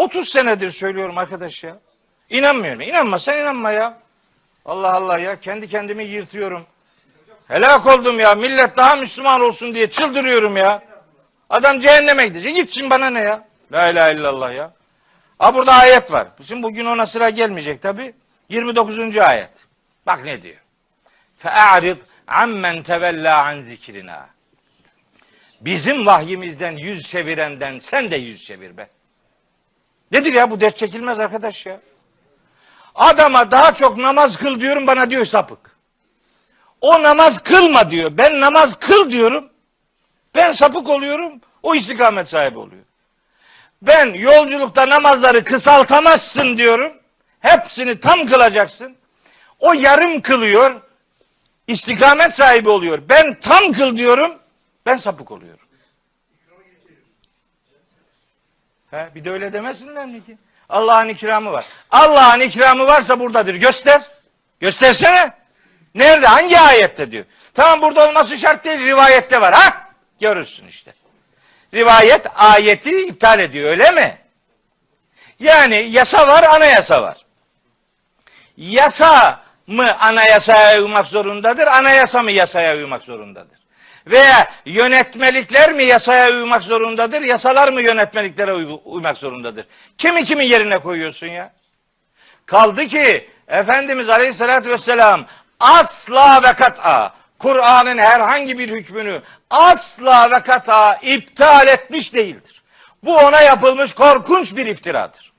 30 senedir söylüyorum arkadaş ya. İnanmıyorum. İnanmasan inanma ya. Allah Allah ya kendi kendimi yırtıyorum. Helak oldum ya. Millet daha Müslüman olsun diye çıldırıyorum ya. Adam cehenneme gidecek. Gitsin bana ne ya? La ilahe illallah ya. Ha burada ayet var. Şimdi bugün ona sıra gelmeyecek tabi. 29. ayet. Bak ne diyor. Fe'arid ammen tevella an zikrina. Bizim vahyimizden yüz çevirenden sen de yüz çevir be. Nedir ya bu dert çekilmez arkadaş ya. Adama daha çok namaz kıl diyorum bana diyor sapık. O namaz kılma diyor. Ben namaz kıl diyorum. Ben sapık oluyorum. O istikamet sahibi oluyor. Ben yolculukta namazları kısaltamazsın diyorum. Hepsini tam kılacaksın. O yarım kılıyor. istikamet sahibi oluyor. Ben tam kıl diyorum. Ben sapık oluyorum. He, bir de öyle demesinler mi ki? Allah'ın ikramı var. Allah'ın ikramı varsa buradadır. Göster. Göstersene. Nerede? Hangi ayette diyor. Tamam burada olması şart değil. Rivayette var. Ha? Görürsün işte. Rivayet ayeti iptal ediyor öyle mi? Yani yasa var, anayasa var. Yasa mı anayasaya uymak zorundadır, anayasa mı yasaya uymak zorundadır? Veya yönetmelikler mi yasaya uymak zorundadır, yasalar mı yönetmeliklere uy- uymak zorundadır? Kimi kimin yerine koyuyorsun ya? Kaldı ki Efendimiz Aleyhisselatü Vesselam asla ve kat'a Kur'an'ın herhangi bir hükmünü asla ve kat'a iptal etmiş değildir. Bu ona yapılmış korkunç bir iftiradır.